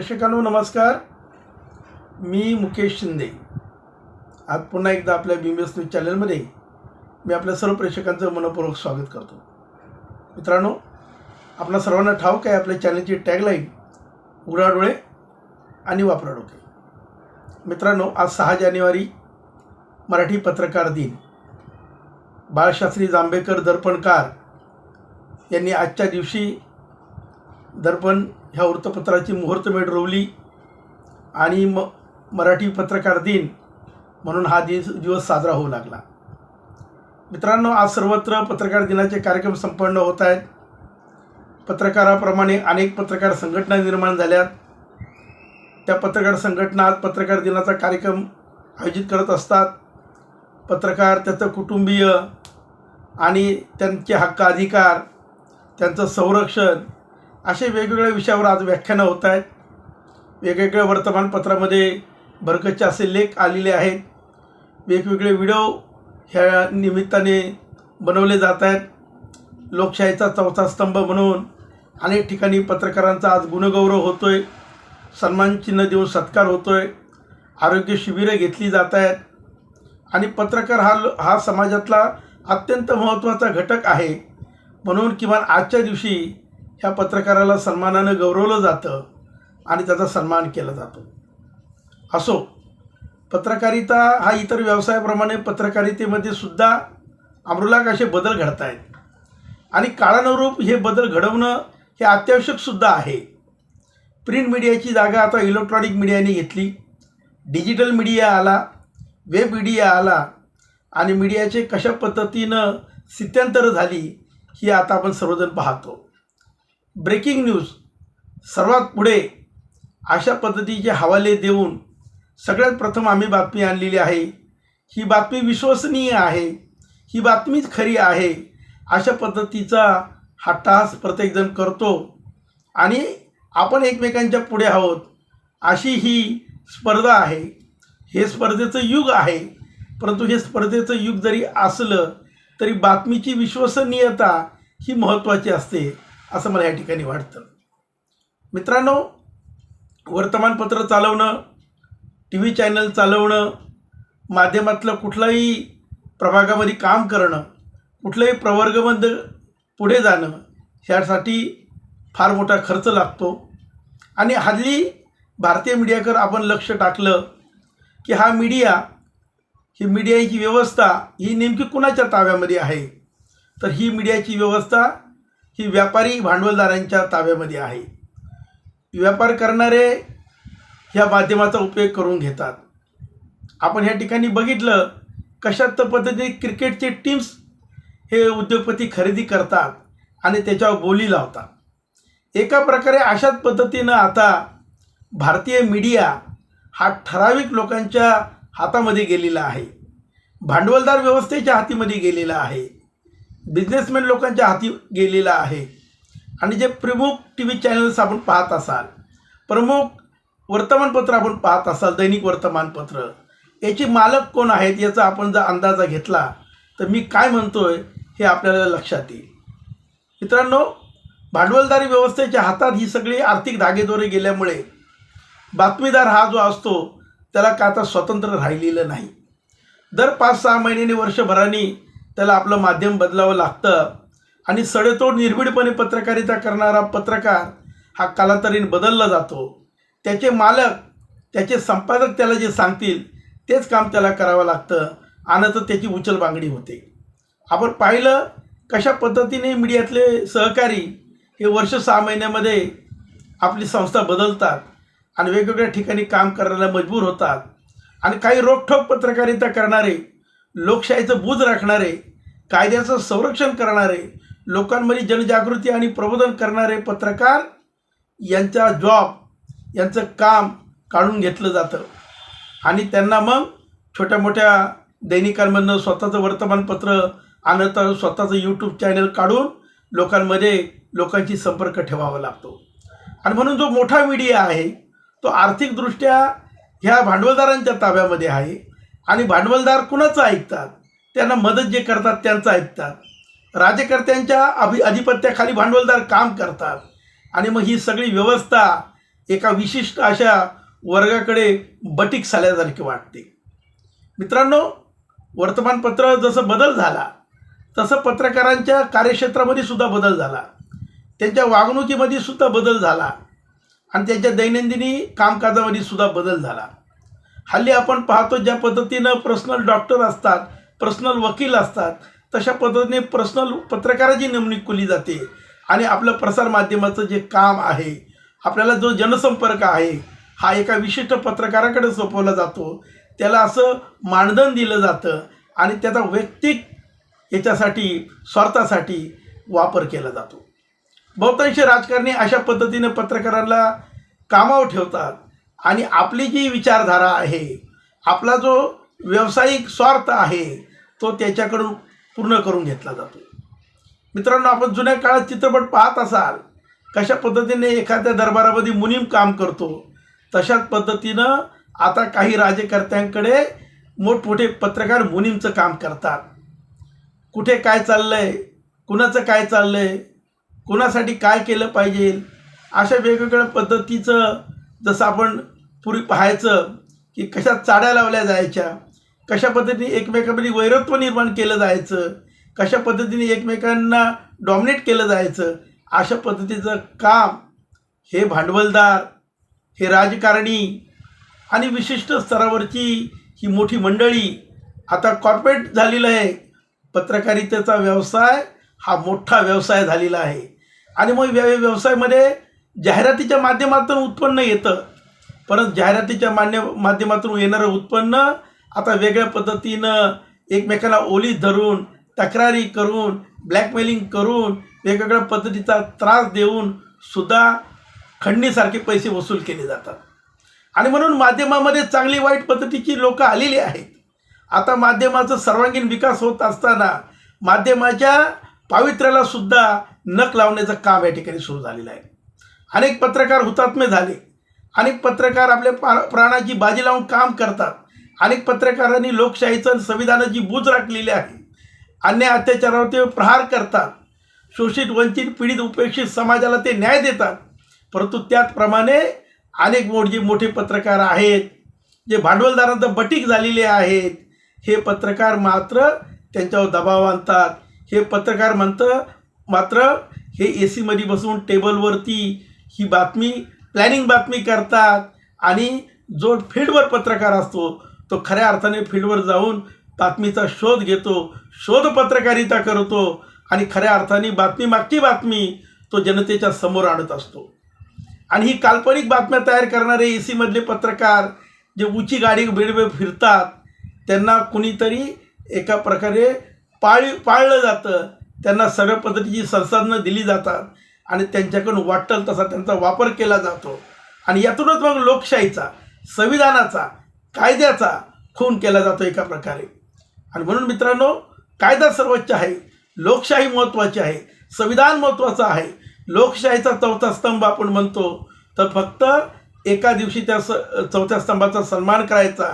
प्रेक्षकांनो नमस्कार. मी मुकेश शिंदे. आज पुन्हा एकदा आपल्या बीबीएस न्यूज चॅनलमध्ये मी आपल्या सर्व प्रेक्षकांचं मनपूर्वक स्वागत करतो. मित्रांनो आपला सर्वांना ठाऊक आहे आपल्या चॅनलची टॅगलाईन उघडा डोळे आणि वापरा डोके. मित्रांनो आज सहा जानेवारी मराठी पत्रकार दिन. बाळशास्त्री जांभेकर दर्पणकार यांनी आजच्या दिवशी दर्पण ह्या वृत्तपत्राची मुहूर्तमेढ रोवली आणि म मराठी पत्रकार दिन म्हणून हा दिवस दिवस साजरा होऊ लागला. मित्रांनो आज सर्वत्र पत्रकार दिनाचे कार्यक्रम संपन्न होत आहेत. पत्रकाराप्रमाणे अनेक पत्रकार संघटना निर्माण झाल्यात. त्या पत्रकार संघटना पत्रकार दिनाचा कार्यक्रम आयोजित करत असतात. पत्रकार त्याचं कुटुंबीय आणि त्यांचे हक्क अधिकार त्यांचं संरक्षण असे वेगवेगळ्या विषयावर आज व्याख्यानं होत आहेत. वेगवेगळ्या वर्तमानपत्रामध्ये भरकतचे असे लेख आलेले आहेत. वेगवेगळे व्हिडिओ ह्या निमित्ताने बनवले जात आहेत. लोकशाहीचा चौथा स्तंभ म्हणून अनेक ठिकाणी पत्रकारांचा आज गुणगौरव होतो आहे सन्मानचिन्ह देऊन सत्कार होतो आहे आरोग्य शिबिरं घेतली जात आहेत. आणि पत्रकार हा हा समाजातला अत्यंत महत्त्वाचा घटक आहे. म्हणून किमान आजच्या दिवशी ह्या पत्रकाराला सन्मानानं गौरवलं जातं आणि त्याचा सन्मान केला जातो. असो पत्रकारिता हा इतर व्यवसायाप्रमाणे पत्रकारितेमध्ये सुद्धा आमरुलाक असे बदल घडत आहेत आणि काळानुरूप हे बदल घडवणं हे अत्यावश्यकसुद्धा आहे. प्रिंट मीडियाची जागा आता इलेक्ट्रॉनिक मीडियाने घेतली. डिजिटल मीडिया आला वेब मीडिया आला आणि मीडियाचे कशा पद्धतीनं स्थित्यंतर झाली ही आता आपण सर्वजण पाहतो. Breaking news. सर्वात पुढे अशा पद्धतीचे हवाले देऊन सगळ्यात प्रथम आम्ही बातमी आणलेली आहे. ही बातमी विश्वसनीय आहे. ही बातमीच खरी आहे. अशा पद्धतीचा हा टास प्रत्येकजण करतो आणि आपण एकमेकांच्या पुढे आहोत अशी ही स्पर्धा आहे. हे स्पर्धेचं युग आहे. परंतु हे स्पर्धेचं युग जरी असलं तरी बातमीची विश्वसनीयता ही महत्त्वाची असते. असं मला या ठिकाणी वाटतं. मित्रांनो वर्तमानपत्र चालवणं टी व्ही चॅनल चालवणं माध्यमातलं कुठलाही प्रभागामध्ये काम करणं कुठलंही प्रवर्गमध्ये पुढे जाणं ह्यासाठी फार मोठा खर्च लागतो. आणि हल्ली भारतीय मीडियाकर आपण लक्ष टाकलं की हा मीडिया ही मीडियाची व्यवस्था ही नेमकी कुणाच्या ताब्यामध्ये आहे? तर ही मीडियाची व्यवस्था ही व्यापारी भांडवलदारांच्या ताब्यामध्ये आहे. व्यापार करणारे ह्या माध्यमाचा उपयोग करून घेतात. आपण ह्या ठिकाणी बघितलं कशात पद्धतीने क्रिकेटचे टीम्स हे उद्योगपती खरेदी करतात आणि त्याच्यावर बोली लावतात. एका प्रकारे अशाच पद्धतीनं आता भारतीय मीडिया हा ठराविक लोकांच्या हातामध्ये गेलेला आहे. भांडवलदार व्यवस्थेच्या हातीमध्ये गेलेला आहे. बिझनेसमॅन लोकांच्या हाती गेलेला आहे. आणि जे प्रमुख टी व्ही चॅनल्स आपण पाहत असाल प्रमुख वर्तमानपत्र आपण पाहत असाल दैनिक वर्तमानपत्र याचे मालक कोण आहेत याचा आपण जर अंदाजा घेतला तर मी काय म्हणतोय हे आपल्याला लक्षात येईल. मित्रांनो भांडवलदारी व्यवस्थेच्या हातात ही सगळी आर्थिक धागेदोरे गेल्यामुळे बातमीदार हा जो असतो त्याला का आता स्वतंत्र राहिलेलं नाही. दर पाच सहा महिन्याने वर्षभराने त्याला आपलं माध्यम बदलावं लागतं. आणि सडेतोड निर्भीडपणे पत्रकारिता करणारा पत्रकार हा कालांतरीन बदलला जातो. त्याचे मालक त्याचे संपादक त्याला जे सांगतील तेच काम त्याला करावं लागतं. आणि तर त्याची उचलबांगडी होते. आपण पाहिलं कशा पद्धतीने मीडियातले सहकारी हे वर्ष सहा महिन्यामध्ये आपली संस्था बदलतात आणि वेगवेगळ्या ठिकाणी काम करायला मजबूर होतात. आणि काही रोखठोक पत्रकारिता करणारे लोकशाहीचं बूज राखणारे कायद्याचं संरक्षण करणारे लोकांमध्ये जनजागृती आणि प्रबोधन करणारे पत्रकार यांचा जॉब यांचं काम काढून घेतलं जातं. आणि त्यांना मग छोट्या मोठ्या दैनिकांमधनं स्वतःचं वर्तमानपत्र आणतं स्वतःचं यूट्यूब चॅनल काढून लोकांमध्ये लोकांशी संपर्क ठेवावा लागतो. आणि म्हणून जो मोठा मीडिया आहे तो आर्थिकदृष्ट्या ह्या भांडवलदारांच्या ताब्यामध्ये आहे. आणि भांडवलदार कुणाचं ऐकतात? त्यांना मदत जे करतात त्यांचं ऐकतात. राज्यकर्त्यांच्या अभि आधिपत्याखाली भांडवलदार काम करतात. आणि मग ही सगळी व्यवस्था एका विशिष्ट अशा वर्गाकडे बटीक झाल्यासारखी वाटते. मित्रांनो वर्तमानपत्र जसं बदल झाला तसं पत्रकारांच्या कार्यक्षेत्रामध्ये सुद्धा बदल झाला. त्यांच्या वागणुकीमध्ये सुद्धा बदल झाला. आणि त्यांच्या दैनंदिनी कामकाजामध्ये सुद्धा बदल झाला. हल्ली आपण पाहतो ज्या पद्धतीनं पर्सनल डॉक्टर असतात पर्सनल वकील असतात तशा पद्धतीने पर्सनल पत्रकाराची नेमणूक केली जाते. आणि आपलं प्रसारमाध्यमाचं जे काम आहे आपल्याला जो जनसंपर्क आहे हा एका विशिष्ट पत्रकाराकडे सोपवला जातो. त्याला असं मानधन दिलं जातं आणि त्याचा वैयक्तिक याच्यासाठी स्वार्थासाठी वापर केला जातो. बहुतांश राजकारणी अशा पद्धतीने पत्रकाराला कामावर ठेवतात. आणि आपली जी विचारधारा आहे आपला जो व्यावसायिक स्वार्थ आहे तो त्याच्याकडून पूर्ण करून घेतला जातो. मित्रांनो आपण जुन्या काळात चित्रपट पाहत असाल कशा पद्धतीने एखाद्या दरबारामध्ये मुनीम काम करतो तशाच पद्धतीनं आता काही राजकर्त्यांकडे मोठमोठे पत्रकार मुनीमचं काम करतात. कुठे काय चाललं आहे कुणाचं काय चाललं आहे कुणासाठी काय केलं पाहिजे अशा वेगवेगळ्या पद्धतीचं जसं आपण पूर्वी पाहायचं की कशा चाड्या लावल्या जायच्या कशा पद्धतीने एकमेकांमध्ये वैरत्व निर्माण केलं जायचं कशा पद्धतीने एकमेकांना डॉमिनेट केलं जायचं अशा पद्धतीचं काम हे भांडवलदार हे राजकारणी आणि विशिष्ट स्तरावरची ही मोठी मंडळी आता कॉर्पोरेट झालेलं आहे. पत्रकारितेचा व्यवसाय हा मोठा व्यवसाय झालेला आहे. आणि मग व्य व्यवसायामध्ये जाहिरातीच्या माध्यमातून उत्पन्न येतं. परत जाहिरातीच्या मान्य माध्यमातून येणारं उत्पन्न आता वेगळ्या पद्धतीनं एकमेकाला ओली धरून तक्रारी करून ब्लॅकमेलिंग करून वेगवेगळ्या पद्धतीचा त्रास देऊन सुद्धा खंडणीसारखे पैसे वसूल केले जातात. आणि म्हणून माध्यमामध्ये चांगली वाईट पद्धतीची लोकं आलेली आहेत. आता माध्यमाचा सर्वांगीण विकास होत असताना माध्यमाच्या पावित्र्याला सुद्धा नख लावण्याचं काम या ठिकाणी सुरू झालेलं आहे. अनेक पत्रकार हुतात्मे झाले. अनेक पत्रकार आपल्या पा प्राणाची बाजी लावून काम करतात. अनेक पत्रकारांनी लोकशाहीचं संविधानाची बूज राखलेली आहे अन्याय अत्याचारावर ते प्रहार करतात. शोषित वंचित पीडित उपेक्षित समाजाला ते न्याय देतात. परंतु त्याचप्रमाणे अनेक मोठे मोठे पत्रकार आहेत जे भांडवलदारांचं बटीक झालेले आहेत. हे पत्रकार मात्र त्यांच्यावर दबाव आणतात. हे पत्रकार म्हणतं मात्र हे ए सीमध्ये बसून टेबलवरती ही बातमी प्लॅनिंग बातमी करतात आणि जो फील्डवर पत्रकार असतो तो खऱ्या अर्थाने फील्डवर जाऊन बातमीचा शोध घेतो शोध पत्रकारिता करतो आणि खऱ्या अर्थाने बातमी मागची बातमी तो जनतेच्या समोर आणत असतो. आणि ही काल्पनिक बातम्या तयार करणारे ए सीमधले पत्रकार जे उची गाडी बेडबे फिरतात त्यांना कुणीतरी एका प्रकारे पाळी पाळलं जातं. त्यांना सगळ्या पद्धतीची संसाधनं दिली जातात. आणि त्यांच्याकडून वाटल तसा त्यांचा वापर केला जातो. आणि यातूनच मग लोकशाहीचा संविधानाचा कायद्याचा खून केला जातो एका प्रकारे. आणि म्हणून मित्रांनो कायदा सर्वोच्च आहे लोकशाही महत्त्वाची आहे संविधान महत्त्वाचं आहे. लोकशाहीचा चौथा स्तंभ आपण म्हणतो तर फक्त एका दिवशी त्या स चौथ्या स्तंभाचा सन्मान करायचा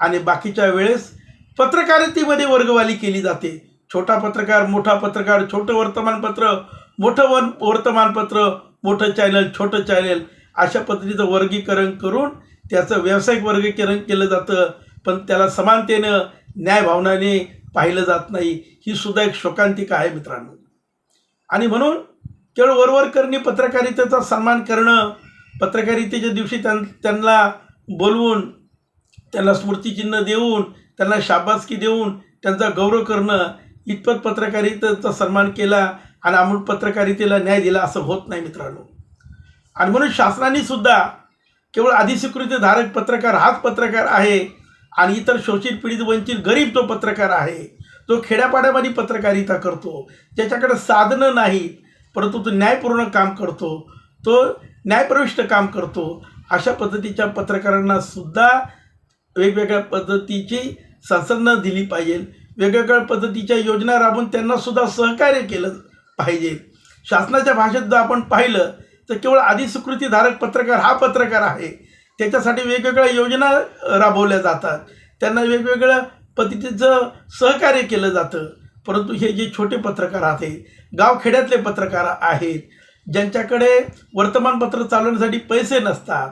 आणि बाकीच्या वेळेस पत्रकारितेमध्ये वर्गवाली केली जाते. छोटा पत्रकार मोठा पत्रकार छोटं वर्तमानपत्र मोठं वन वर्तमानपत्र मोठं चॅनल छोटं चॅनल अशा पद्धतीचं वर्गीकरण करून त्याचं व्यावसायिक वर्गीकरण केलं जातं. पण त्याला समानतेनं न्यायभावनाने पाहिलं जात नाही. ही सुद्धा एक शोकांतिका आहे मित्रांनो. आणि म्हणून केवळ वरवरकरणी पत्रकारितेचा सन्मान करणं पत्रकारितेच्या दिवशी त्यां त्यांना बोलवून त्यांना स्मृतिचिन्ह देऊन त्यांना शाबासकी देऊन त्यांचा गौरव करणं इतपत पत्रकारितेचा सन्मान केला आणि अमूल पत्रकारितेला न्याय दिला असं होत नाही मित्रांनो. आणि म्हणून शासनाने सुद्धा केवळ अधिस्वीकृतीधारक पत्रकार हाच पत्रकार आहे आणि इतर शोषित पीडित वंचित गरीब तो पत्रकार आहे. तो खेड्यापाड्यामध्ये पत्रकारिता करतो. ज्याच्याकडे साधनं नाहीत परंतु तो न्यायपूर्ण काम करतो. तो न्यायप्रविष्ट काम करतो. अशा पद्धतीच्या पत्रकारांना सुद्धा वेगवेगळ्या पद्धतीची संसाधनं दिली पाहिजे. वेगवेगळ्या पद्धतीच्या योजना राबवून त्यांना सुद्धा सहकार्य केलं पाहिजे. शासनाच्या भाषेत जर आपण पाहिलं तर केवळ अधिस्वीकृतीधारक पत्रकार हा पत्रकार आहे. त्याच्यासाठी वेगवेगळ्या योजना राबवल्या जातात. त्यांना वेगवेगळ्या पद्धतीचं सहकार्य केलं जातं. परंतु हे जे छोटे पत्रकार आहेत गावखेड्यातले पत्रकार आहेत ज्यांच्याकडे वर्तमानपत्र चालवण्यासाठी पैसे नसतात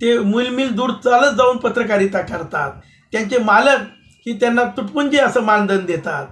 ते मिलमिल दूर चालत जाऊन पत्रकारिता करतात. त्यांचे मालक ही त्यांना तुटपुंजी असं मानधन देतात.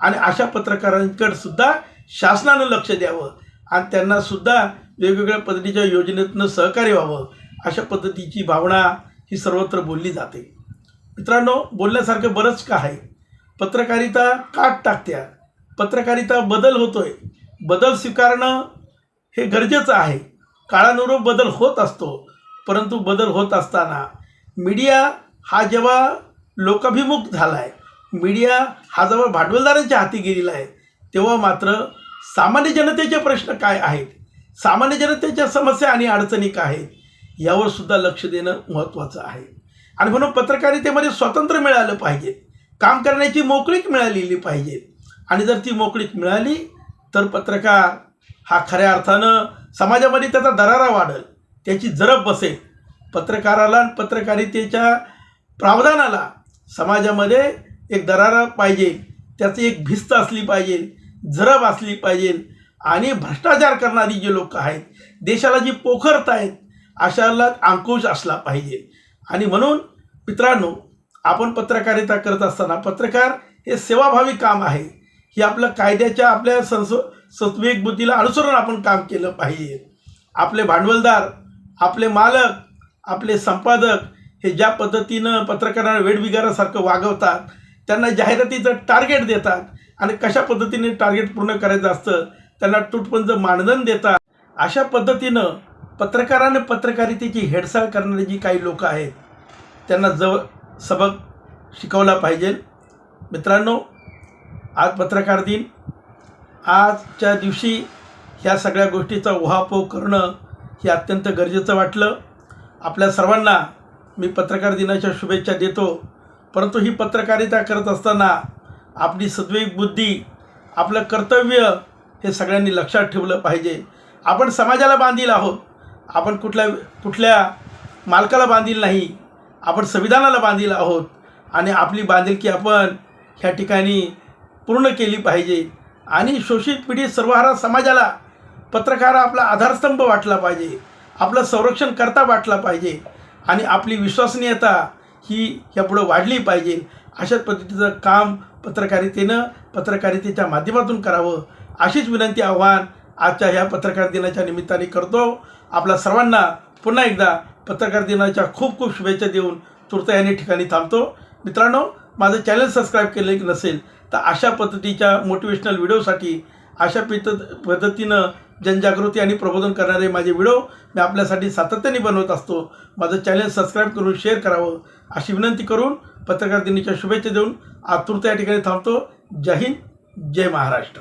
आणि अशा पत्रकारांकडे सुद्धा शासनानं लक्ष द्यावं आणि त्यांना सुद्धा वेगवेगळ्या पद्धतीच्या योजनेतनं सहकार्य व्हावं अशा पद्धतीची भावना ही सर्वत्र बोलली जाते. मित्रांनो बोलण्यासारखं बरंच का आहे? पत्रकारिता काट टाकत्या. पत्रकारिता बदल होतोय. बदल स्वीकारणं हे गरजेचं आहे. काळानुरूप बदल होत असतो परंतु बदल होत असताना मीडिया हा जेव्हा लोकाभिमुख झाला आहे मीडिया हा जेव्हा भांडवलदारांच्या हाती गेलेला आहे तेव्हा मात्र सामान्य जनतेचे प्रश्न काय आहेत? सामान्य जनतेच्या समस्या आणि अडचणी काय आहेत? यावर सुद्धा लक्ष देणं महत्त्वाचं आहे. आणि म्हणून पत्रकारितेमध्ये स्वातंत्र्य मिळालं पाहिजे. काम करण्याची मोकळीक मिळालेली पाहिजे. आणि जर ती मोकळीक मिळाली तर पत्रकार हा खऱ्या अर्थानं समाजामध्ये त्याचा दरारा वाढेल त्याची जरब बसेल. पत्रकाराला पत्रकारितेच्या प्रावधानाला समाजामध्ये एक दरारा पाहिजे त्याची एक भिस्त असली पाहिजे. जरब असली पाहिजे आणि भ्रष्टाचार करणारी जी लोक आहेत देशाला जी पोखरत आहेत अशाला अंकुश असला पाहिजे. आणि म्हणून मित्रांनो आपण पत्रकारिता करत असताना पत्रकार हे सेवाभावी काम आहे. हे आपलं कायद्याच्या आपल्या संस सत्विक बुद्धीला अनुसरून आपण काम केलं पाहिजे. आपले भांडवलदार आपले मालक आपले संपादक हे ज्या पद्धतीनं पत्रकारांना वेडबिगारासारखं वागवतात त्यांना जाहिरातीचं टार्गेट देतात आणि कशा पद्धतीने टार्गेट पूर्ण करायचं असतं त्यांना तुटपंच मानधन देतात. अशा पद्धतीनं पत्रकाराने पत्रकारितेची हेडसाळ करणारी जी काही लोक आहेत त्यांना जव सबक शिकवला पाहिजे. मित्रांनो आज पत्रकार दिन. आजच्या दिवशी ह्या सगळ्या गोष्टीचा उहापोह करणं हे अत्यंत गरजेचं वाटलं. आपल्या सर्वांना मी पत्रकार दिनाच्या शुभेच्छा देतो. परंतु ही पत्रकारिता करत असताना आपली सद्विक बुद्धी आपलं कर्तव्य हे सगळ्यांनी लक्षात ठेवलं पाहिजे. आपण समाजाला बांधील आहोत. आपण कुठल्या कुठल्या मालकाला बांधील नाही. आपण संविधानाला बांधील आहोत. आणि आपली बांधिलकी आपण ह्या ठिकाणी पूर्ण केली पाहिजे. आणि शोषित पिढी सर्वहारा समाजाला पत्रकार आपला आधारस्तंभ वाटला पाहिजे. आपलं संरक्षण करता वाटला पाहिजे. आणि आपली विश्वसनीयता ही यापुढं वाढली पाहिजे. अशा पद्धतीचं काम पत्रकारितेनं पत्रकारितेच्या माध्यमातून करावं अशीच विनंती आव्हान आजच्या ह्या पत्रकार दिनाच्या निमित्ताने करतो. आपल्या सर्वांना पुन्हा एकदा पत्रकार दिनाच्या खूप खूप शुभेच्छा देऊन तुर्त याने ठिकाणी थांबतो. मित्रांनो माझं चॅनल सबस्क्राईब केलं नसेल तर अशा पद्धतीच्या मोटिवेशनल व्हिडिओसाठी अशा पित पद्धतीनं जनजागृती आणि प्रबोधन करणारे माझे व्हिडिओ मी आपल्यासाठी सातत्याने बनवत असतो. माझं चॅनल सबस्क्राईब करून शेअर करावं. अशी विनंती करून पत्रकार दिनीच्या शुभेच्छा देऊन आतुरता या ठिकाणी थांबतो. जय हिंद जय महाराष्ट्र.